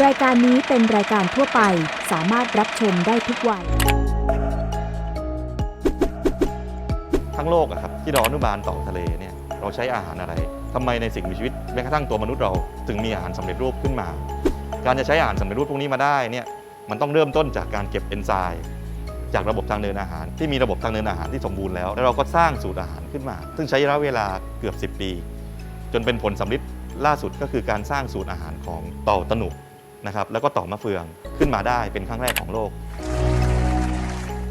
รายการนี้เป็นรายการทั่วไปสามารถรับชมได้ทุกวัย ทั้งโลกอะครับที่เราอนุบาลต่อทะเลเนี่ยเราใช้อาหารอะไรทำไมในสิ่งมีชีวิตแม้กระทั่งตัวมนุษย์เราถึงมีอาหารสำเร็จรูปขึ้นมา การจะใช้อาหารสำเร็จรูปพวกนี้มาได้เนี่ยมันต้องเริ่มต้นจากการเก็บเอนไซม์จากระบบทางเดินอาหาร ที่มีระบบทางเดินอาหารที่สมบูรณ์แล้ว แล้วเราก็สร้างสูตรอาหารขึ้นมา ซึ่งใช้ระยะเวลาเกือบ 10 ปี จนเป็นผลสำลิดล่าสุดก็คือการสร้างสูตรอาหารของเต่าตะหนุ นะครับแล้วก็ต่อมะเฟืองขึ้นมาได้เป็นครั้งแรกของโลก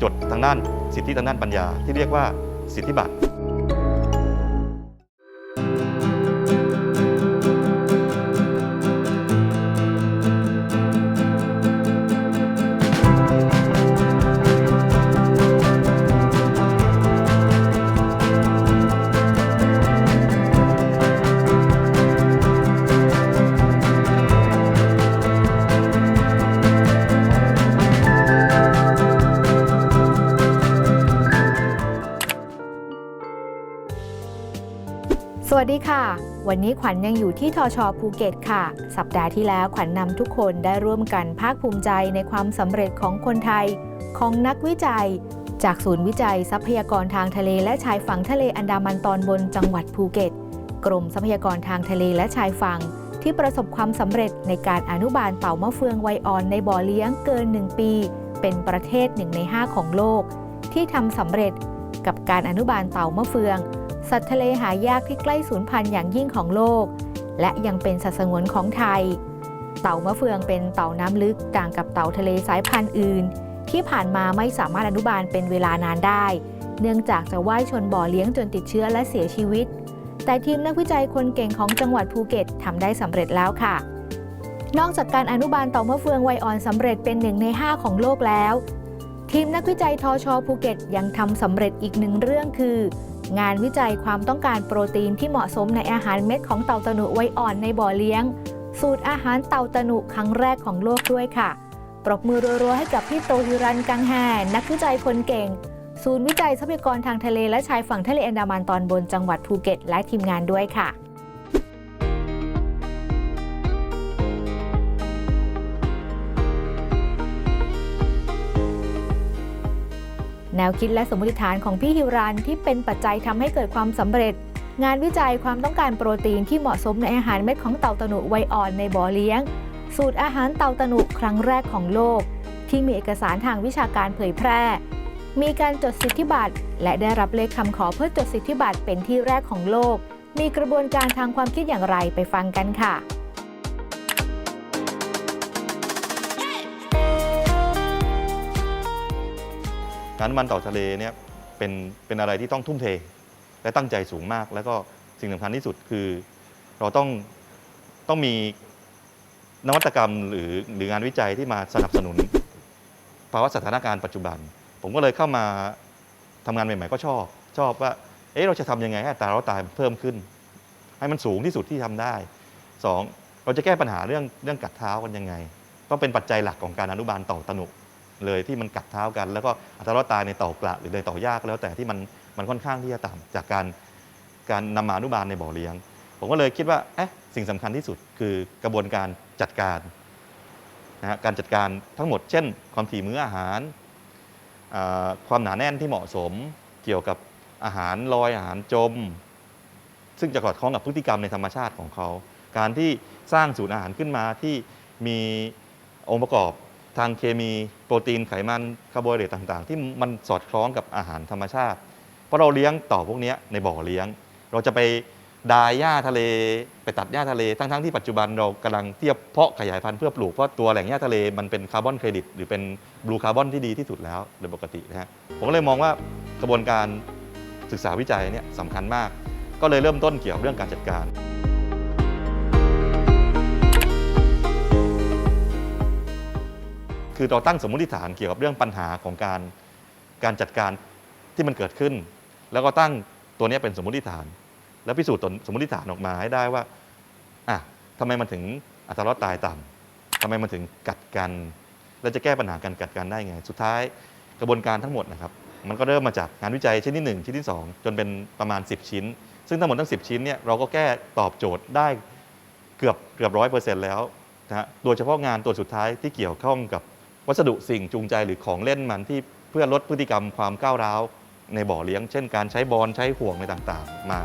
จดทางด้านสิทธิทางด้านปัญญาที่เรียกว่าสิทธิบัตร วัสดีค่ะ วันนี้ขวัญยังอยู่ที่ทชภูเก็ตค่ะ สัปดาห์ที่แล้วขวัญนำทุกคนได้ร่วมกันภาคภูมิใจในความสำเร็จของคนไทย ของนักวิจัย จากศูนย์วิจัยทรัพยากรทางทะเลและชายฝั่งทะเลอันดามันตอนบนจังหวัดภูเก็ต กรมทรัพยากรทางทะเลและชายฝั่งที่ประสบความสำเร็จในการอนุบาลเต่ามะเฟืองไวอ่อนในบ่อเลี้ยงเกิน 1 ปี เป็นประเทศหนึ่งใน 5 ของโลก ที่ทำสำเร็จกับการอนุบาลเต่ามะเฟือง สัตว์ทะเลหายากที่ใกล้สูญพันธุ์อย่างยิ่งของโลก และยังเป็นสัตว์สงวนของไทย เต่ามะเฟืองเป็นเต่าน้ำลึกต่างกับเต่าทะเลสายพันธุ์อื่น ที่ผ่านมาไม่สามารถอนุบาลเป็นเวลานานได้ เนื่องจากจะว่ายชนบ่อเลี้ยงจนติดเชื้อและเสียชีวิต แต่ทีมนักวิจัยคนเก่งของจังหวัดภูเก็ตทำได้สำเร็จแล้วค่ะนอกจากการอนุบาลเต่ามะเฟืองไวอ่อนสำเร็จเป็นหนึ่งใน 5 ของโลกแล้ว ทีมนักวิจัยทชภูเก็ตยังทำสำเร็จอีกหนึ่งเรื่องคือ งานวิจัยความต้องการโปรตีนที่เหมาะสมในอาหารเม็ดของเต่าตะหนุไว้อ่อนในบ่อเลี้ยง สูตรอาหารเต่าตะหนุครั้งแรกของโลกด้วยค่ะ ปรบมือรัวๆให้กับพี่โตฮิรันกังแฮนักวิจัยคนเก่ง ศูนย์วิจัยทรัพยากรทางทะเลและชายฝั่งทะเลอันดามันตอนบนจังหวัดภูเก็ต และทีมงานด้วยค่ะ แนวคิดและสมมติฐานของพี่ฮิวรันที่เป็นปัจจัยทำให้เกิดความสำเร็จ งานวิจัยความต้องการโปรตีนที่เหมาะสมในอาหารเม็ดของเต่าตะหนุวัยอ่อนในบ่อเลี้ยง สูตรอาหารเต่าตะหนุครั้งแรกของโลก ที่มีเอกสารทางวิชาการเผยแพร่ มีการจดสิทธิบัตร และได้รับเลขคำขอเพื่อจดสิทธิบัตรเป็นที่แรกของโลก มีกระบวนการทางความคิดอย่างไรไปฟังกันค่ะ การน้ำมันเต่าทะเลเนี่ยเป็นเป็นอะไรที่ต้องทุ่มเท และตั้งใจสูงมาก แล้วก็สิ่งสำคัญที่สุดคือ เราต้องต้องมีนวัตกรรมหรือหรืองานวิจัยที่มาสนับสนุน ภาวะสถานการณ์ปัจจุบัน ผมก็เลยเข้ามาทำงานใหม่ๆก็ชอบ ชอบว่าเอ๊ะเราจะทำยังไงให้อัตาเราตายเพิ่มขึ้น ให้มันสูงที่สุดที่ทำได้สองเราจะแก้ปัญหาเรื่องเรื่องกัดเท้ากันยังไง ต้องเป็นปัจจัยหลักของการอนุบาลเต่าตนุ เลยที่มันกัดเท้ากัน แล้วก็อัตรารอดตายในเต่ากระหรือในเต่ายากแล้วแต่ที่มันมันค่อนข้างที่จะต่ำจากการการนำมาอนุบาลในบ่อเลี้ยง ผมก็เลยคิดว่าเอ๊ะสิ่งสำคัญที่สุดคือกระบวนการจัดการนะฮะการจัดการทั้งหมดเช่น ความถี่มื้ออาหาร ความหนาแน่นที่เหมาะสมเกี่ยวกับอาหารลอยอาหารจม ซึ่งจะสอดคล้องกับพฤติกรรมในธรรมชาติของเขา การที่สร้างสูตรอาหารขึ้นมาที่มีองค์ประกอบ ทางเคมีโปรตีนไขมันคาร์โบไฮเดรตต่างๆ ที่มันสอดคล้องกับอาหารธรรมชาติ เพราะเราเลี้ยงต่อพวกนี้ในบ่อเลี้ยง เราจะไปดายหญ้าทะเล ไปตัดหญ้าทะเล ทั้งๆที่ปัจจุบันเรากำลังเทียบเพาะขยายพันธุ์เพื่อปลูกเพราะตัวแหล่งหญ้าทะเลมันเป็นคาร์บอนเครดิตหรือเป็นบลูคาร์บอนที่ดีที่สุดแล้วโดยปกตินะฮะผมก็เลยมองว่ากระบวนการศึกษาวิจัยเนี่ยสำคัญมาก ก็เลยเริ่มต้นเกี่ยวกับเรื่องการจัดการ คือเราตั้งสมมติฐานเกี่ยวกับเรื่องปัญหาของการการจัดการที่มันเกิดขึ้น แล้วก็ตั้งตัวนี้เป็นสมมติฐาน แล้วพิสูจน์สมมติฐานออกมาให้ได้ว่าอะทำไมมันถึงอัตรารอดตายต่ำทำไมมันถึงกัดกันแล้วจะแก้ปัญหาการกัดกันได้ไง สุดท้ายกระบวนการทั้งหมดนะครับมันก็เริ่มมาจากงานวิจัยชิ้นที่ 1 ชิ้นที่ 2 จนเป็นประมาณ 10 ชิ้น ซึ่งทั้งหมดทั้ง 10 ชิ้นเนี่ยเราก็แก้ตอบโจทย์ได้เกือบเกือบร้อยเปอร์เซ็นต์แล้วนะฮะโดยเฉพาะงานตัวสุดท้ายที่เกี่ยวข้องกับ วัสดุสิ่งจูงใจหรือของเล่นมันที่เพื่อลดพฤติกรรมความก้าวร้าวในบ่อเลี้ยง เช่นการใช้บอลใช้ห่วงอะไรต่างๆ มา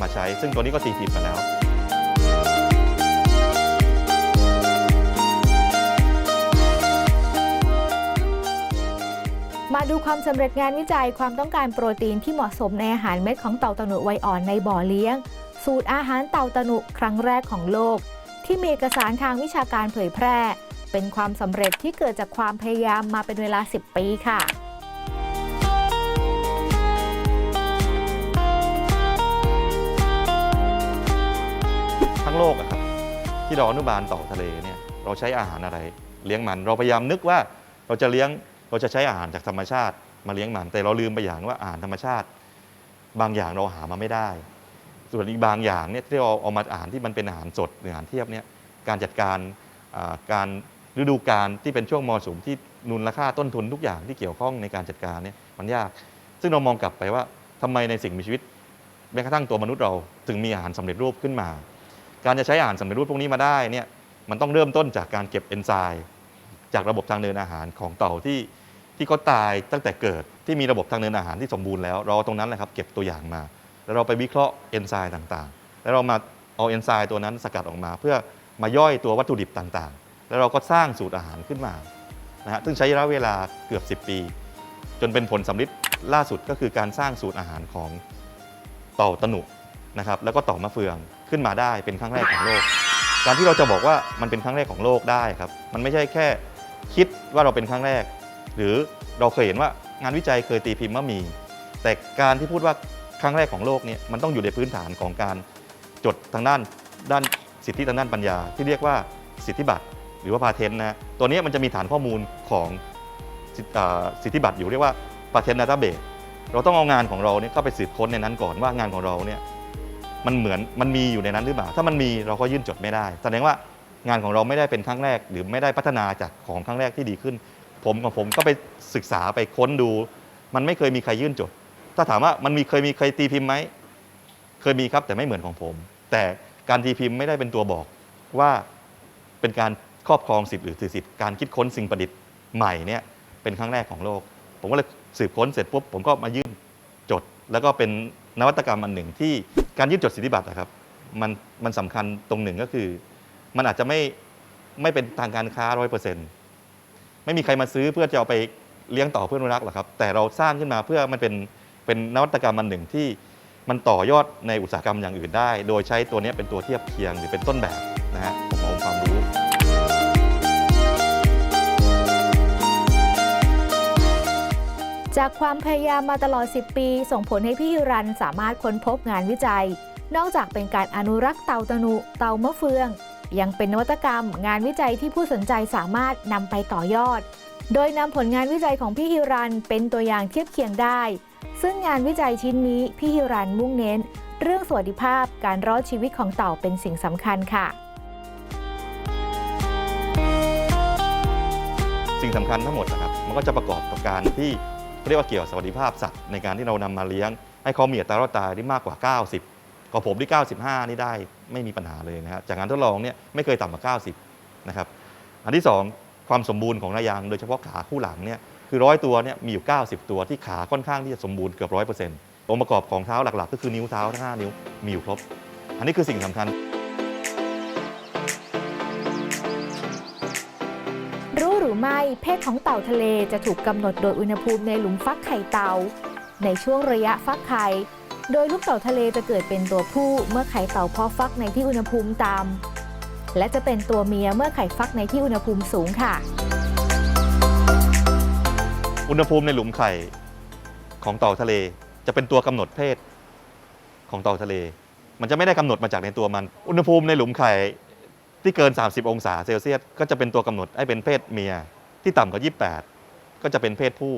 มาใช้ ซึ่งตัวนี้ก็ตีพิมพ์มาแล้ว มาดูความสำเร็จงานวิจัยความต้องการโปรตีนที่เหมาะสมในอาหารเม็ดของเต่าตะหนุวัยอ่อนในบ่อเลี้ยง สูตรอาหารเต่าตะหนุครั้งแรกของโลก ที่มีเอกสารทางวิชาการเผยแพร่ เป็นความสำเร็จที่เกิดจากความพยายามมาเป็นเวลา 10 ปีค่ะทั้งโลกอะครับที่เราอนุบาลต่อทะเลเนี่ยเราใช้อาหารอะไร เลี้ยงมันเราพยายามนึกว่าเราจะเลี้ยงเราจะใช้อาหารจากธรรมชาติมาเลี้ยงมันแต่เราลืมไปอย่างว่าอาหารธรรมชาติ บางอย่างเราหามาไม่ได้ ส่วนอีกบางอย่างเนี่ยที่เราเอามาอาหารที่มันเป็นอาหารสดหรืออาหารเทียบเนี่ยการจัดการอ่าการ ฤดูกาลที่เป็นช่วงมรสุมที่นุนราคาต้นทุนทุกอย่างที่เกี่ยวข้องในการจัดการเนี่ยมันยาก ซึ่งเรามองกลับไปว่าทำไมในสิ่งมีชีวิตแม้กระทั่งตัวมนุษย์เราถึงมีอาหารสำเร็จรูปขึ้นมา การจะใช้อาหารสำเร็จรูปพวกนี้มาได้เนี่ยมันต้องเริ่มต้นจากการเก็บเอนไซม์จากระบบทางเดินอาหารของเต่าที่ที่เขาตายตั้งแต่เกิดที่มีระบบทางเดินอาหารที่สมบูรณ์แล้วเราเอาตรงนั้นแหละครับเก็บตัวอย่างมา แล้วเราไปวิเคราะห์เอนไซม์ต่างๆ แล้วเรามาเอาเอนไซม์ตัวนั้นสกัดออกมา เพื่อมาย่อยตัววัตถุดิบต่างๆ แล้วเราก็สร้างสูตรอาหารขึ้นมานะฮะซึ่งใช้ระยะเวลาเกือบ 10 ปี จนเป็นผลสำลิดล่าสุดก็คือการสร้างสูตรอาหารของเต่าตะหนุนะครับแล้วก็ต่ามะเฟืองขึ้นมาได้เป็นครั้งแรกของโลก การที่เราจะบอกว่ามันเป็นครั้งแรกของโลกได้ครับ มันไม่ใช่แค่คิดว่าเราเป็นครั้งแรก หรือเราเคยเห็นว่างานวิจัยเคยตีพิมพ์ว่ามี แต่การที่พูดว่าครั้งแรกของโลกเนี่ยมันต้องอยู่ในพื้นฐานของการจดทางด้านด้านสิทธิทางด้านปัญญา ที่เรียกว่าสิทธิบัตร หรือว่าพาเทนต์นะตัวนี้มันจะมีฐานข้อมูลของสิทธิอ่าสิทธิบัตรอยู่เรียกว่าพาเทนต์ดัตต้าเบสเราต้องเอางานของเราเนี่ยเข้าไปสืบค้นในนั้นก่อนว่างานของเราเนี่ยมันเหมือนมันมีอยู่ในนั้นหรือเปล่า ถ้ามันมีเราก็ยื่นจดไม่ได้ แสดงว่างานของเราไม่ได้เป็นครั้งแรก หรือไม่ได้พัฒนาจากของครั้งแรกที่ดีขึ้น ผมกับผมก็ไปศึกษาไปค้นดู มันไม่เคยมีใครยื่นจด ถ้าถามว่ามันมีเคยมีใครตีพิมพ์ไหมเคยมีครับแต่ไม่เหมือนของผม แต่การตีพิมพ์ไม่ได้เป็นตัวบอกว่าเป็นการ ครอบครองสิทธิ์หรือถือสิทธิ์การคิดค้นสิ่งประดิษฐ์ใหม่เนี่ยเป็นครั้งแรกของโลก ผมก็เลยสืบค้นเสร็จปุ๊บผมก็มายื่นจด แล้วก็เป็นนวัตกรรมอันหนึ่งที่การยื่นจดสิทธิบัตรนะครับมันมันสำคัญตรงหนึ่งก็คือ มันอาจจะไม่ไม่เป็นทางการค้าร้อยเปอร์เซ็นต์ไม่มีใครมาซื้อเพื่อจะเอาไปเลี้ยงต่อเพื่อนรักหรอกครับ แต่เราสร้างขึ้นมาเพื่อมันเป็นเป็นนวัตกรรมอันหนึ่งที่มันต่อยอดในอุตสาหกรรมอย่างอื่นได้ โดยใช้ตัวนี้เป็นตัวเทียบเคียงหรือเป็นต้นแบบนะฮะ จากความพยายามมาตลอด 10 ปี ส่งผลให้พี่ฮิรันสามารถค้นพบงานวิจัย นอกจากเป็นการอนุรักษ์เต่าตะนุเต่ามะเฟือง ยังเป็นนวัตกรรม งานวิจัยที่ผู้สนใจสามารถนำไปต่อยอด โดยนำผลงานวิจัยของพี่ฮิรันเป็นตัวอย่างเทียบเคียงได้ ซึ่งงานวิจัยชิ้นนี้พี่ฮิรันมุ่งเน้น เรื่องสวัสดิภาพการรอดชีวิตของเต่าเป็นสิ่งสำคัญค่ะสิ่งสำคัญทั้งหมดนะครับ มันก็จะประกอบกับการที่ เรียกว่าเกี่ยวกับสวัสดิภาพสัตว์ในการที่เรานำมาเลี้ยง ให้เขามีอัตรารอดตายที่มากกว่า 90ของผมที่ 95 นี่ได้ไม่มีปัญหาเลยนะฮะจากการทดลองเนี่ยไม่เคยต่ำกว่า90นะครับอันที่ 2 ความสมบูรณ์ของนายาง โดยเฉพาะขาคู่หลังเนี่ยคือร้อยตัวเนี่ยมีอยู่ 90 ตัวที่ขาค่อนข้างที่จะสมบูรณ์เกือบร้อยเปอร์เซ็นต์องค์ประกอบของเท้าหลักๆ ก็คือนิ้วเท้าทั้งห้านิ้วมีอยู่ครบ อันนี้คือสิ่งสำคัญ รู้หรือไม่เพศของเต่าทะเลจะถูกกำหนดโดยอุณหภูมิในหลุมฟักไข่เต่า ในช่วงระยะฟักไข่ โดยลูกเต่าทะเลจะเกิดเป็นตัวผู้เมื่อไข่เต่าเพาะฟักในที่อุณหภูมิต่ำและจะเป็นตัวเมียเมื่อไข่ฟักในที่อุณหภูมิสูงค่ะ อุณหภูมิในหลุมไข่ของเต่าทะเลจะเป็นตัวกำหนดเพศของเต่าทะเล มันจะไม่ได้กำหนดมาจากในตัวมัน อุณหภูมิในหลุมไข่ ที่เกิน 30 องศาเซลเซียสก็จะเป็นตัวกำหนดให้เป็นเพศเมีย ที่ต่ำกว่า 28 ก็จะเป็นเพศผู้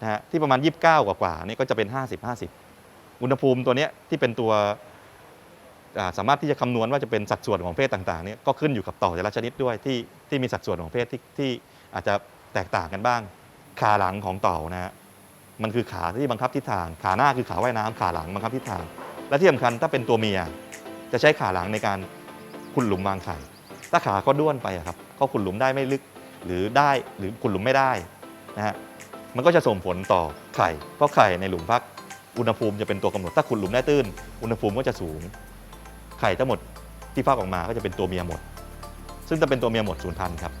นะฮะที่ประมาณ 29 กว่ากว่าๆนี่ก็จะเป็น 50 50 อุณหภูมิตัวเนี้ยที่เป็นตัวสามารถที่จะคำนวณว่าจะเป็นสัดส่วนของเพศต่างๆเนี่ยก็ขึ้นอยู่กับต่าแต่ละชนิดด้วยที่ที่มีสัดส่วนของเพศที่ที่อาจจะแตกต่างกันบ้าง ขาหลังของเต่านะฮะมันคือขาที่บังคับทิศทาง ขาหน้าคือขาว่ายน้ำขาหลังบังคับทิศทาง และที่สำคัญถ้าเป็นตัวเมีย จะใช้ขาหลังในการ ขุดหลุมวางไข่ถ้าขาเขาด้วนไปครับเขาขุดหลุมได้ไม่ลึกหรือได้หรือขุดหลุมไม่ได้นะฮะมันก็จะส่งผลต่อไข่เพราะไข่ในหลุมพักอุณหภูมิจะเป็นตัวกำหนดถ้าขุดหลุมได้ตื้น อุณหภูมิก็จะสูง ไข่ทั้งหมดที่ฟักออกมาก็จะเป็นตัวเมียหมด ซึ่งถ้าเป็นตัวเมียหมดสูญพันธุ์ครับ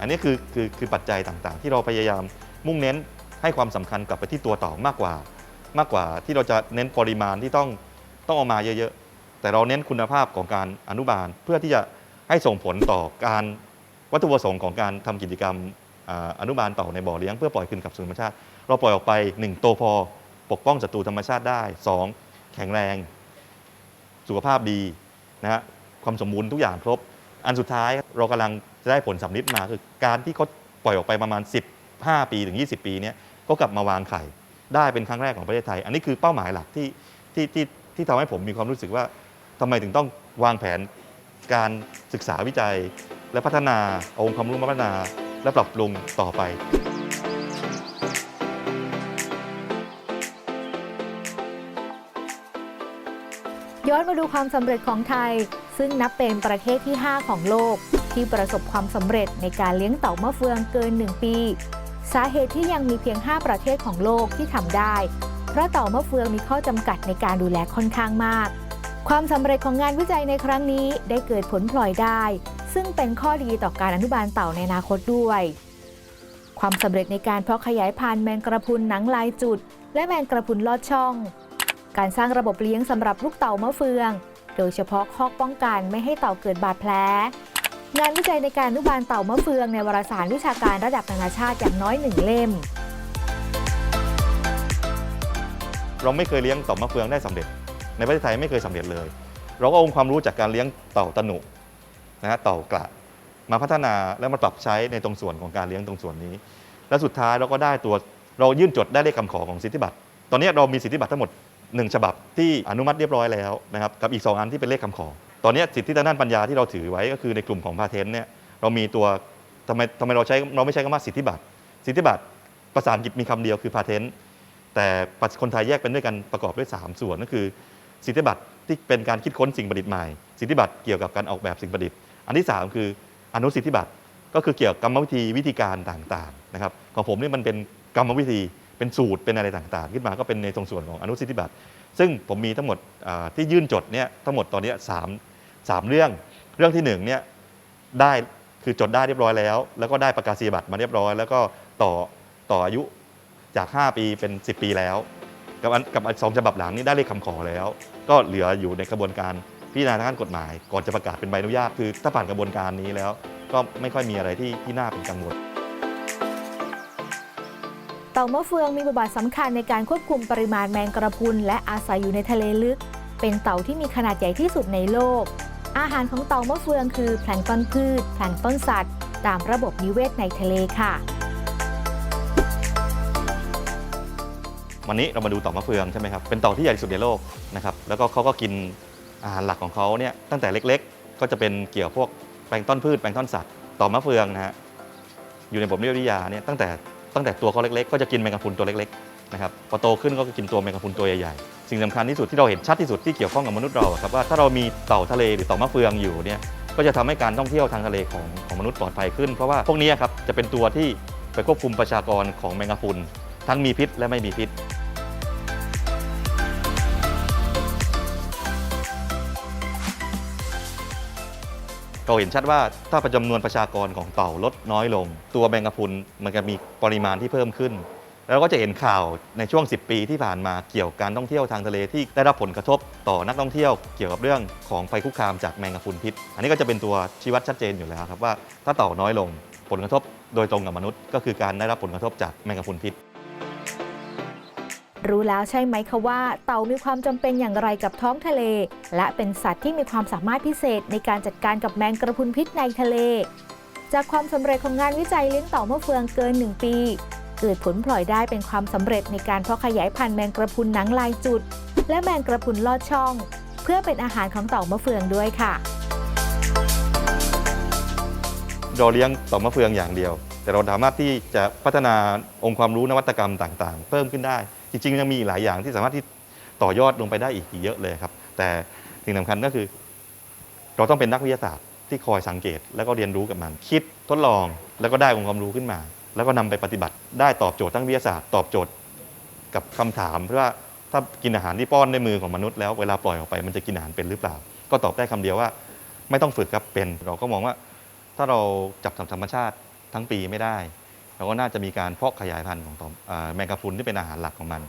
อันนี้คือคือคือปัจจัยต่างๆ ที่เราพยายามมุ่งเน้นให้ความสำคัญกลับไปที่ตัวต่ามากกว่ามากกว่าที่เราจะเน้นปริมาณที่ต้องต้องเอามาเยอะๆ แต่เราเน้นคุณภาพของการอนุบาล เพื่อที่จะให้ส่งผลต่อการวัตถุประสงค์ของการทำกิจกรรมอนุบาลเต่าในบ่อเลี้ยงเพื่อปล่อยคืนกลับสู่ธรรมชาติ เราปล่อยออกไป 1 โตพอปกป้องศัตรูธรรมชาติได้ 2 แข็งแรง สุขภาพดีนะฮะความสมบูรณ์ทุกอย่างครบ อันสุดท้ายเรากำลังจะได้ผลสำลิดมาคือการที่เขาปล่อยออกไปประมาณ 15 ปีถึง 20 ปีเนี่ยก็กลับมาวางไข่ได้เป็นครั้งแรกของประเทศไทย อันนี้คือเป้าหมายหลักที่ที่ที่ที่ทำให้ผมมีความรู้สึกว่า ทำไมถึงต้องวางแผนการศึกษาวิจัย และพัฒนาเอาองค์ความรู้มาพัฒนาและปรับปรุงต่อไป ย้อนมาดูความสำเร็จของไทย ซึ่งนับเป็นประเทศที่ 5 ของโลก ที่ประสบความสำเร็จในการเลี้ยงเต่ามะเฟืองเกิน 1 ปี สาเหตุที่ยังมีเพียง 5 ประเทศของโลกที่ทำได้ เพราะเต่ามะเฟืองมีข้อจำกัดในการดูแลค่อนข้างมาก ความสำเร็จของงานวิจัยในครั้งนี้ได้เกิดผลพลอยได้ ซึ่งเป็นข้อดีต่อการอนุบาลเต่าในอนาคตด้วย ความสำเร็จในการเพาะขยายพันธุ์แมงกระพุนหนังลายจุด และแมงกระพุนลอดช่อง การสร้างระบบเลี้ยงสำหรับลูกเต่ามะเฟือง โดยเฉพาะคอกป้องกันไม่ให้เต่าเกิดบาดแผลงานวิจัยในการอนุบาลเต่ามะเฟืองในวารสารวิชาการระดับนานาชาติอย่างน้อยหนึ่งเล่ม เราไม่เคยเลี้ยงเต่ามะเฟืองได้สำเร็จ ในประเทศไทยไม่เคยสำเร็จเลย เราก็องค์ความรู้จากการเลี้ยงเต่าตะหนุนะฮะเต่ากระมาพัฒนาแล้วมาปรับใช้ในตรงส่วนของการเลี้ยงตรงส่วนนี้ และสุดท้ายเราก็ได้ตัวเรายื่นจดได้เลขคำขอของสิทธิบัตร ตอนนี้เรามีสิทธิบัตรทั้งหมด 1 ฉบับที่อนุมัติเรียบร้อยแล้วนะครับกับอีก 2 อันที่เป็นเลขคำขอ ตอนนี้สิทธิทางด้านปัญญาที่เราถือไว้ก็คือในกลุ่มของพาเทนต์เนี่ยเรามีตัวทำไมทำไมเราใช้เราไม่ใช้คำว่าสิทธิบัตร สิทธิบัตรภาษาอังกฤษมีคำเดียวคือพาเทนต์แต่คนไทยแยกเป็นด้วยกันประกอบด้วย 3 ส่วนก็คือ สิทธิบัตรที่เป็นการคิดค้นสิ่งประดิษฐ์ใหม่ สิทธิบัตรเกี่ยวกับการออกแบบสิ่งประดิษฐ์ อันที่ 3 คืออนุสิทธิบัตรก็คือเกี่ยวกับกรรมวิธีวิธีการต่างๆนะครับของผมนี่มันเป็นกรรมวิธีเป็นสูตรเป็นอะไรต่างๆ ขึ้นมาก็เป็นในตรงส่วนของอนุสิทธิบัตรซึ่งผมมีทั้งหมดที่ยื่นจดเนี่ยทั้งหมดตอนนี้สามสามเรื่อง เรื่องที่หนึ่งเนี่ยได้คือจดได้เรียบร้อยแล้ว แล้วก็ได้ประกาศนียบัตรมาเรียบร้อย แล้วก็ต่อต่ออายุจาก 5 ปีเป็น 10 ปีแล้ว กับอันกับสองฉบับหลังนี่ได้เลขคำขอแล้ว ก็เหลืออยู่ในกระบวนการพิจารณาทางด้านกฎหมาย ก่อนจะประกาศเป็นใบอนุญาตคือถ้าผ่านกระบวนการนี้แล้ว ก็ไม่ค่อยมีอะไรที่ที่น่าเป็นกังวลเต่ามะเฟืองมีบทบาทสำคัญในการควบคุมปริมาณแมงกระพุนและอาศัยอยู่ในทะเลลึก เป็นเต่าที่มีขนาดใหญ่ที่สุดในโลก อาหารของเต่ามะเฟืองคือแพลงต้นพืชแพลงต้นสัตว์ ตามระบบนิเวศในทะเลค่ะ วันนี้เรามาดูต่ามะเฟืองใช่ไหมครับเป็นต่าที่ใหญ่ที่สุดในโลกนะครับแล้วก็เขาก็กินอาหารหลักของเขาเนี่ยตั้งแต่เล็กๆ ก็จะเป็นเกี่ยวพวกแปลงต้นพืชแปลงต้นสัตว์ต่ามะเฟืองนะฮะอยู่ในบทนิเวศวิทยาเนี่ยตั้งแต่ตั้งแต่ตัวเขาเล็กๆ ก็จะกินแมงกะพรุนตัวเล็กๆนะครับพอโตขึ้นก็กินตัวแมงกะพรุนตัวใหญ่ๆสิ่งสำคัญที่สุดที่เราเห็นชัดที่สุดที่เกี่ยวข้องกับมนุษย์เราครับว่าถ้าเรามีเต่าทะเลหรือต่ามะเฟืองอยู่เนี่ยก็จะทำให้การท่องเที่ยวทางทะเลของของมนุษย์ปลอดภัยขึ้น เพราะว่าพวกนี้ครับจะเป็นตัวที่ไปควบคุมประชากรของแมงกะพรุน ทั้งมีพิษและไม่มีพิษ เราเห็นชัดว่าถ้าจำนวนประชากรของเต่าลดน้อยลง ตัวแมงกะพรุนมันจะมีปริมาณที่เพิ่มขึ้น แล้วก็จะเห็นข่าวในช่วง 10 ปีที่ผ่านมาเกี่ยวกับการท่องเที่ยวทางทะเลที่ได้รับผลกระทบต่อนักท่องเที่ยว เกี่ยวกับเรื่องของภัยคุกคามจากแมงกะพรุนพิษ อันนี้ก็จะเป็นตัวชี้วัดชัดเจนอยู่แล้วครับว่าถ้าเต่าน้อยลงผลกระทบโดยตรงกับมนุษย์ ก็คือการได้รับผลกระทบจากแมงกะพรุนพิษ รู้แล้วใช่ไหมคะว่า เต่ามีความจำเป็นอย่างไรกับท้องทะเล และเป็นสัตว์ที่มีความสามารถพิเศษในการจัดการกับแมงกระพุนพิษในทะเล จากความสำเร็จของงานวิจัยเลี้ยงเต่ามะเฟืองเกิน 1 ปี เกิดผลพลอยได้เป็นความสำเร็จในการเพาะขยายพันธุ์แมงกระพุนหนังลายจุด และแมงกระพุนลอดช่อง เพื่อเป็นอาหารของเต่ามะเฟืองด้วยค่ะเราเลี้ยงเต่ามะเฟืองอย่างเดียว แต่เราสามารถที่จะพัฒนาองค์ความรู้นวัตกรรมต่างๆ เพิ่มขึ้นได้ จริงๆยังมีอีกหลายอย่างที่สามารถที่ต่อยอดลงไปได้อีกเยอะเลยครับ แต่สิ่งสำคัญก็คือ เราต้องเป็นนักวิทยาศาสตร์ที่คอยสังเกต แล้วก็เรียนรู้กับมัน คิดทดลองแล้วก็ได้องค์ความรู้ขึ้นมา แล้วก็นำไปปฏิบัติ ได้ตอบโจทย์ทั้งวิทยาศาสตร์ ตอบโจทย์กับคำถามเพื่อว่าถ้ากินอาหารที่ป้อนด้วยมือของมนุษย์แล้วเวลาปล่อยออกไปมันจะกินอาหารเป็นหรือเปล่า ก็ตอบได้คำเดียวว่า ไม่ต้องฝึกครับเป็น เราก็มองว่า ถ้าเราจับธรรมชาติทั้งปีไม่ได้ เราก็น่าจะมีการเพาะขยายพันธุ์ของตอมอ่าแมงกะพรุนที่เป็นอาหารหลักของมัน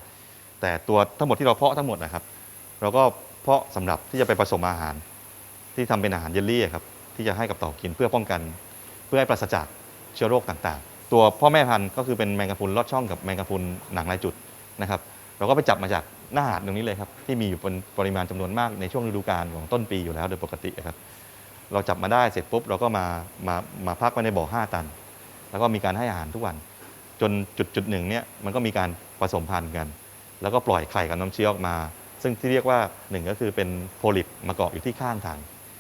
แต่ตัวทั้งหมดที่เราเพาะทั้งหมดนะครับ เราก็เพาะสำหรับที่จะไปผสมอาหาร ที่ทำเป็นอาหารเยลลี่อะครับที่จะให้กับเต่ากินเพื่อป้องกัน เพื่อให้ปราศจากเชื้อโรคต่างๆ ตัวพ่อแม่พันธุ์ก็คือเป็นแมงกะพรุนลอดช่องกับแมงกะพรุนหนังลายจุดนะครับเราก็ไปจับมาจากหน้าหาดตรงนี้เลยครับที่มีอยู่เป็นปริมาณจำนวนมากในช่วงฤดูกาลของต้นปีอยู่แล้วโดยปกติอะครับเราจับมาได้เสร็จปุ๊บเราก็มามามาพักไว้ในบ่อ5ตัน แล้วก็มีการให้อาหารทุกวัน จนจุดจุดหนึ่งเนี่ยมันก็มีการผสมพันธุ์กัน แล้วก็ปล่อยไข่กับน้ำเชื้อออกมา ซึ่งที่เรียกว่าหนึ่งก็คือเป็นโพลิปมาเกาะอยู่ที่ข้างทาง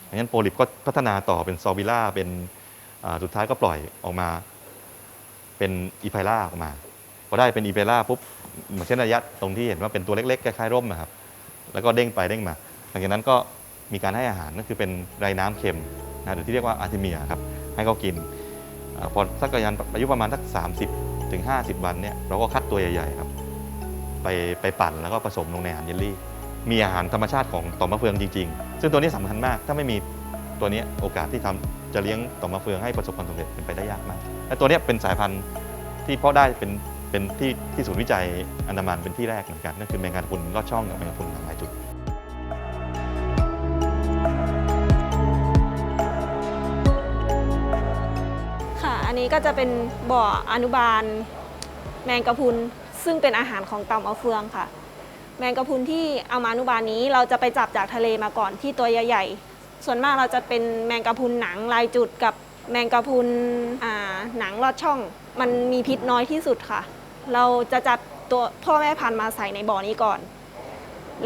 ดังนั้นโพลิปก็พัฒนาต่อเป็นซอวิล่าเป็นอ่าสุดท้ายก็ปล่อยออกมา เป็นอีไพล่าออกมาพอได้เป็นอีไพล่าปุ๊บเหมือนเช่นระยะตรงที่เห็นว่าเป็นตัวเล็กๆคล้ายๆร่มนะครับ แล้วก็เด้งไปเด้งมา หลังจากนั้นก็มีการให้อาหารนั่นคือเป็นไรน้ำเค็มนะหรือที่เรียกว่าอาร์ติเมียครับให้เขากิน พอสักระยะอายุประมาณสัก 30 ถึง 50 วันเนี่ยเราก็คัดตัวใหญ่ๆครับไปไปปั่นแล้วก็ผสมลงในอาหารเยลลี่ มีอาหารธรรมชาติของต่อมะเฟืองจริง ๆ ซึ่งตัวนี้สำคัญมาก ถ้าไม่มีตัวนี้โอกาสที่ทำจะเลี้ยงต่อมะเฟืองให้ประสบความสำเร็จเป็นไปได้ยากมาก และตัวนี้เป็นสายพันธุ์ที่เพาะได้เป็นเป็นที่ที่ศูนย์วิจัยอันดามันเป็นที่แรกเหมือนกันนั่นคือแมงกะพรุนลอดช่องกับแมงกะพรุนหางลายจุด นี้ก็จะเป็นบ่ออนุบาล แมงกะพรุนซึ่งเป็นอาหารของเต่ามะเฟืองค่ะ แมงกะพรุนที่เอามาอนุบาลนี้เราจะไปจับจากทะเลมาก่อนที่ตัวใหญ่ๆส่วนมากเราจะเป็นแมงกะพรุนหนังลายจุดกับแมงกะพรุนหนังลอดช่อง มันมีพิษน้อยที่สุดค่ะ เราจะจับตัวพ่อแม่พันธุ์มาใส่ในบ่อนี้ก่อน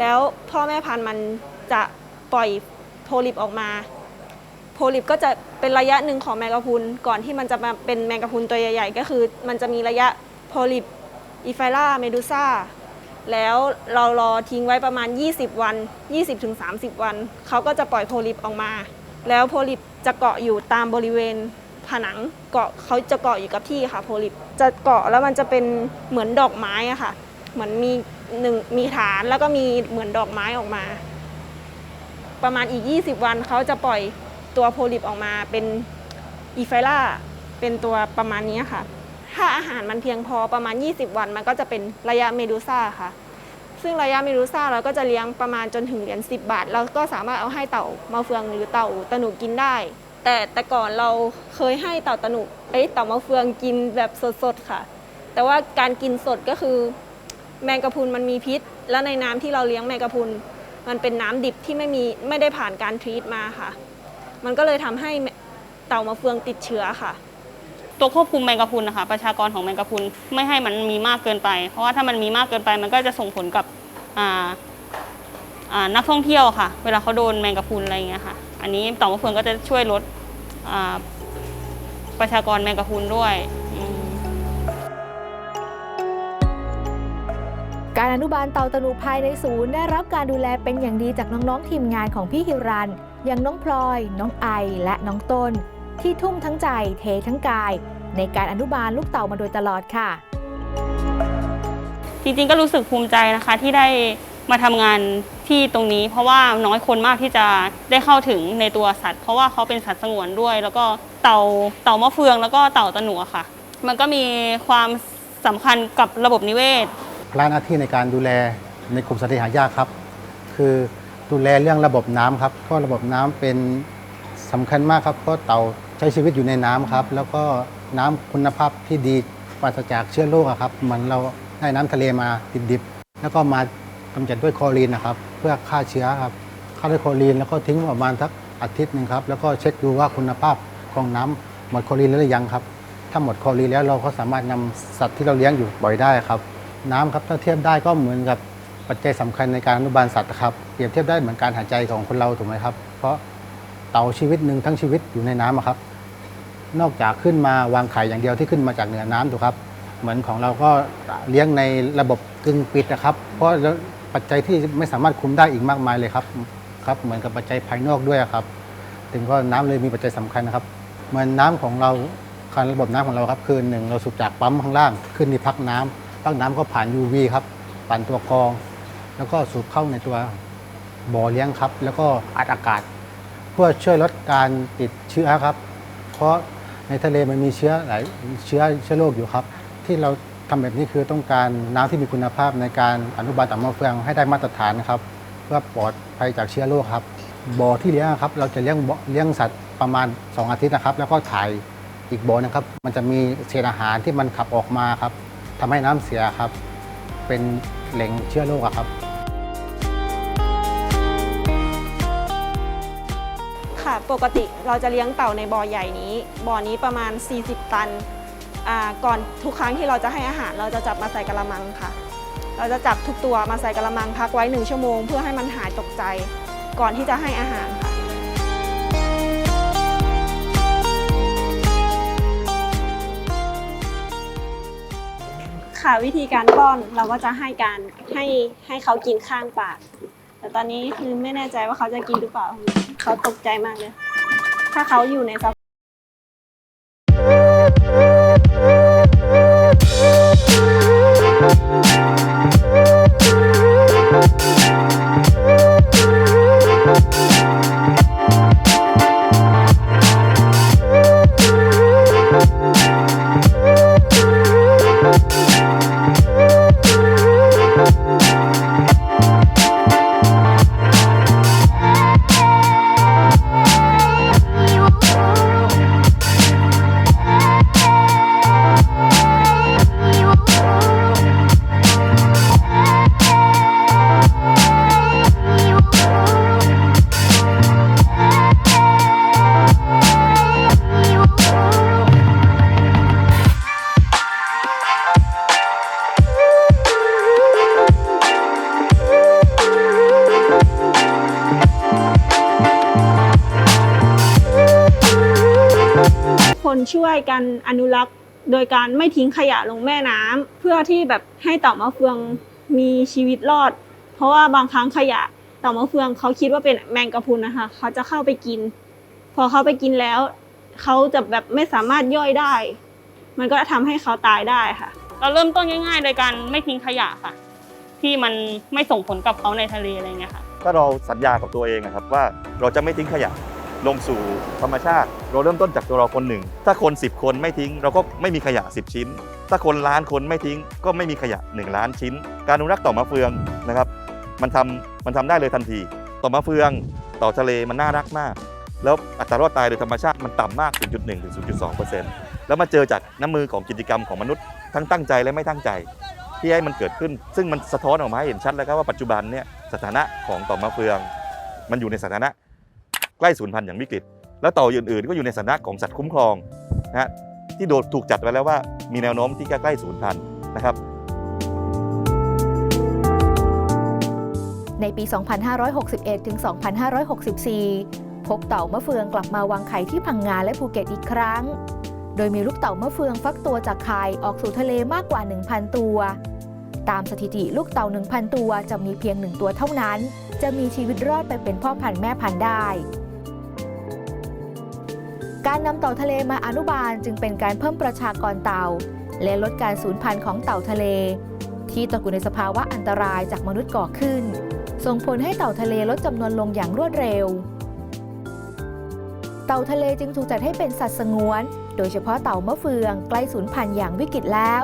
แล้วพ่อแม่พันธุ์มันจะปล่อยโพลิปออกมา โพลิปก็จะเป็นระยะหนึ่งของแมงกะพรุนก่อนที่มันจะมาเป็นแมงกะพรุนตัวใหญ่ๆ ก็คือ มันจะมีระยะโพลิปอีไฟล่าเมดูซ่าแล้วเรารอทิ้งไว้ประมาณ 20 วัน 20-30 วัน เขาก็จะปล่อยโพลิปออกมา แล้วโพลิปจะเกาะอยู่ตามบริเวณผนังเกาะเขาจะเกาะอยู่กับที่ค่ะโพลิปจะเกาะแล้วมันจะเป็นเหมือนดอกไม้อะค่ะ เหมือนมีหนึ่งมีฐานแล้วก็มีเหมือนดอกไม้ออกมา ประมาณอีก 20 วันเขาจะปล่อย ตัวโพลิปออกมาเป็นอีไฟล่าเป็นตัวประมาณนี้ค่ะ ถ้าอาหารมันเพียงพอประมาณ 20 วัน มันก็จะเป็นระยะเมดูซ่าค่ะ ซึ่งระยะเมดูซ่าเราก็จะเลี้ยงประมาณจนถึงเหรียญ10 บาท เราก็สามารถเอาให้เต่ามาเฟืองหรือเต่าตะหนุกินได้ แต่แต่ก่อนเราเคยให้เต่าตะหนุเอ้ยเต่ามาเฟืองกินแบบสดๆค่ะ แต่ว่าการกินสดก็คือแมงกะพรุนมันมีพิษ แล้วในน้ำที่เราเลี้ยงแมงกะพรุนมันเป็นน้ำดิบที่ไม่มีไม่ได้ผ่านการทรีตมาค่ะ มันก็เลยทำให้เต่ามาเฟืองติดเชื้อค่ะ ตัวควบคุมแมงกะพรุนนะคะ ประชากรของแมงกะพรุนไม่ให้มันมีมากเกินไป เพราะว่าถ้ามันมีมากเกินไป มันก็จะส่งผลกับอ่าอ่านักท่องเที่ยวค่ะ เวลาเขาโดนแมงกะพรุนอะไรอย่างเงี้ยค่ะ อันนี้ต่อมะเฟืองก็จะช่วยลดอ่าประชากรแมงกะพรุนด้วยอืมการอนุบาลเต่าตะหนุภายในศูนย์ได้รับการดูแลเป็นอย่างดีจากน้อง ๆ ทีมงานของพี่ฮิวรัน อย่างน้องพลอย น้องไอและน้องต้น ที่ทุ่มทั้งใจเททั้งกาย ในการอนุบาลลูกเต่ามาโดยตลอดค่ะ จริงๆก็รู้สึกภูมิใจนะคะที่ได้มาทำงานที่ตรงนี้ เพราะว่าน้อยคนมากที่จะได้เข้าถึงในตัวสัตว์ เพราะว่าเขาเป็นสัตว์สงวนด้วย แล้วก็เต่าเต่ามะเฟืองแล้วก็เต่าตะหนูอะค่ะ มันก็มีความสำคัญกับระบบนิเวศภาระหน้าที่ในการดูแลในกลุ่มสัตว์ที่หายากครับ คือ ดูแลเรื่องระบบน้ำครับเพราะระบบน้ำเป็นสำคัญมากครับเพราะเต่าใช้ชีวิตอยู่ในน้ำครับ แล้วก็น้ำคุณภาพที่ดีปราศจากเชื้อโรคอะครับเหมือนเราได้น้ำทะเลมาดิบๆแล้วก็มากำจัดด้วยคลอรีนนะครับ เพื่อฆ่าเชื้อครับฆ่าด้วยคลอรีนแล้วก็ทิ้งประมาณสักอาทิตย์หนึ่งครับแล้วก็เช็คดูว่าคุณภาพของน้ำหมดคลอรีนแล้วหรือยังครับ ถ้าหมดคลอรีนแล้วเราก็สามารถนำสัตว์ที่เราเลี้ยงอยู่ปล่อยได้ครับ น้ำครับถ้าเทียบได้ก็เหมือนกับ ปัจจัยสำคัญในการอนุบาลสัตว์ครับเปรียบเทียบได้เหมือนการหายใจของคนเราถูกไหมครับ เพราะเต่าชีวิตหนึ่งทั้งชีวิตอยู่ในน้ำครับ นอกจากขึ้นมาวางไข่อย่างเดียวที่ขึ้นมาจากเหนือน้ำถูกครับ เหมือนของเราก็เลี้ยงในระบบกึ่งปิดนะครับ เพราะปัจจัยที่ไม่สามารถคุมได้อีกมากมายเลยครับครับ เหมือนกับปัจจัยภายนอกด้วยครับถึงก็น้ำเลยมีปัจจัยสำคัญนะครับเหมือนน้ำของเราการระบบน้ำของเราครับคือหนึ่งเราสูบจากปั๊มข้างล่างขึ้นที่พักน้ำพักน้ำก็ผ่าน UV ครับผ่านตัวกรอง แล้วก็สูบเข้าในตัวบ่อเลี้ยงครับ แล้วก็อัดอากาศ เพื่อช่วยลดการติดเชื้อครับ เพราะในทะเลมันมีเชื้อหลายเชื้อเชื้อโรคอยู่ครับ ที่เราทำแบบนี้คือต้องการน้ำที่มีคุณภาพในการอนุบาลต่ามะเฟืองให้ได้มาตรฐานนะครับ เพื่อปลอดภัยจากเชื้อโรคครับบ่อที่เลี้ยงครับ เราจะเลี้ยงเลี้ยงสัตว์ประมาณ 2 อาทิตย์นะครับ แล้วก็ถ่ายอีกบ่อนะครับ มันจะมีเศษอาหารที่มันขับออกมาครับทำให้น้ำเสียครับ เป็นแหล่งเชื้อโรคครับ ปกติเราจะเลี้ยงเต่าในบ่อใหญ่นี้ บ่อนี้ประมาณ 40 ตันอ่าก่อนทุกครั้งที่เราจะให้อาหารเราจะจับมาใส่กระมังค่ะ เราจะจับทุกตัวมาใส่กระมังพักไว้ 1 ชั่วโมง เพื่อให้มันหายตกใจ ก่อนที่จะให้อาหารค่ะค่ะวิธีการป้อนเราก็จะให้การให้ให้เขากินข้างปาก แต่ตอนนี้คือไม่แน่ใจว่าเขาจะกินหรือเปล่า เขาตกใจมากเลย ถ้าเขาอยู่ในส คนช่วยกันอนุรักษ์โดยการไม่ทิ้งขยะลงแม่น้ำเพื่อที่แบบให้เต่ามะเฟืองมีชีวิตรอด เพราะว่าบางครั้งขยะเต่ามะเฟืองเขาคิดว่าเป็นแมงกะพรุนนะคะเขาจะเข้าไปกิน พอเขาไปกินแล้วเขาจะแบบไม่สามารถย่อยได้ มันก็ทำให้เขาตายได้ค่ะ เราเริ่มต้นง่ายๆ โดยการไม่ทิ้งขยะค่ะ ที่มันไม่ส่งผลกับเขาในทะเลอะไรเงี้ยค่ะ ถ้าเราสัญญากับตัวเองอะครับว่าเราจะไม่ทิ้งขยะ ลงสู่ธรรมชาติ เราเริ่มต้นจากตัวเราคนหนึ่ง ถ้าคน 10 คนไม่ทิ้ง เราก็ไม่มีขยะ 10 ชิ้น ถ้าคนล้านคนไม่ทิ้ง ก็ไม่มีขยะ 1 ล้านชิ้น การอนุรักษ์ต่อมะเฟืองนะครับ มันทำมันทำได้เลยทันที ต่อมะเฟือง ต่อทะเลมันน่ารักมาก แล้วอัตรารอดตายโดยธรรมชาติมันต่ำมาก 0.1ถึง0.2%แล้วมาเจอจากน้ำมือของกิจกรรมของมนุษย์ทั้งตั้งใจและไม่ตั้งใจที่ให้มันเกิดขึ้น ซึ่งมันสะท้อนออกมาให้เห็นชัดแล้วครับว่าปัจจุบันเนี่ยสถานะของต่อมะเฟือง มันอยู่ในสถานะ ใกล้สูญพันธุ์อย่างวิกฤต แล้วเต่าอื่นๆ ก็อยู่ในสถานะของสัตว์คุ้มครองนะฮะที่โดนถูกจัดไว้แล้วว่ามีแนวโน้มที่จะใกล้สูญพันธุ์นะครับในปี 2561 ถึง 2564 พบเต่ามะเฟืองกลับมาวางไข่ที่พังงาและภูเก็ตอีกครั้ง โดยมีลูกเต่ามะเฟืองฟักตัวจากไข่ออกสู่ทะเลมากกว่า 1,000 ตัว ตามสถิติลูกเต่า 1,000 ตัวจะมีเพียงหนึ่งตัวเท่านั้น จะมีชีวิตรอดไปเป็นพ่อพันธุ์แม่พันธุ์ได้ การนำเต่าทะเลมาอนุบาลจึงเป็นการเพิ่มประชากรเต่า และลดการสูญพันธุ์ของเต่าทะเล ที่ตกอยู่ในสภาวะอันตรายจากมนุษย์ก่อขึ้น ส่งผลให้เต่าทะเลลดจำนวนลงอย่างรวดเร็ว เต่าทะเลจึงถูกจัดให้เป็นสัตว์สงวน โดยเฉพาะเต่ามะเฟืองใกล้สูญพันธุ์อย่างวิกฤตแล้ว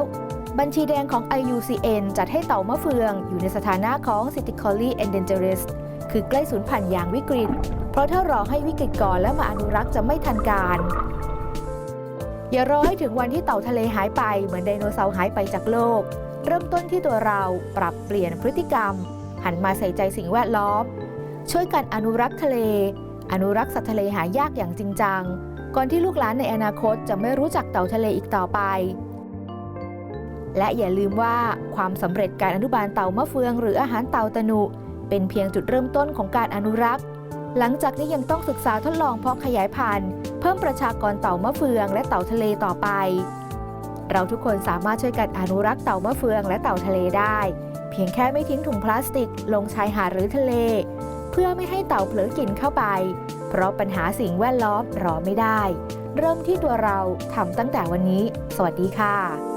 บัญชีแดงของ IUCN จัดให้เต่ามะเฟืองอยู่ในสถานะของ Critically Endangered คือใกล้สูญพันธุ์อย่างวิกฤต เพราะถ้ารอให้วิกฤตก่อนแล้วมาอนุรักษ์จะไม่ทันการ อย่ารอให้ถึงวันที่เต่าทะเลหายไปเหมือนไดโนเสาร์หายไปจากโลก เริ่มต้นที่ตัวเราปรับเปลี่ยนพฤติกรรม หันมาใส่ใจสิ่งแวดล้อม ช่วยกันอนุรักษ์ทะเล อนุรักษ์สัตว์ทะเลหายากอย่างจริงจัง ก่อนที่ลูกหลานในอนาคตจะไม่รู้จักเต่าทะเลอีกต่อไปและอย่าลืมว่าความสำเร็จการอนุบาลเต่ามะเฟือง หรืออาหารเต่าตะนุ เป็นเพียงจุดเริ่มต้นของการอนุรักษ์ หลังจากนี้ยังต้องศึกษาทดลองเพาะขยายพันธุ์ เพิ่มประชากรเต่ามะเฟืองและเต่าทะเลต่อไป เราทุกคนสามารถช่วยกันอนุรักษ์เต่ามะเฟืองและเต่าทะเลได้ เพียงแค่ไม่ทิ้งถุงพลาสติกลงชายหาดหรือทะเล เพื่อไม่ให้เต่าเผลอกินเข้าไป เพราะปัญหาสิ่งแวดล้อมรอไม่ได้ เริ่มที่ตัวเราทำตั้งแต่วันนี้ สวัสดีค่ะ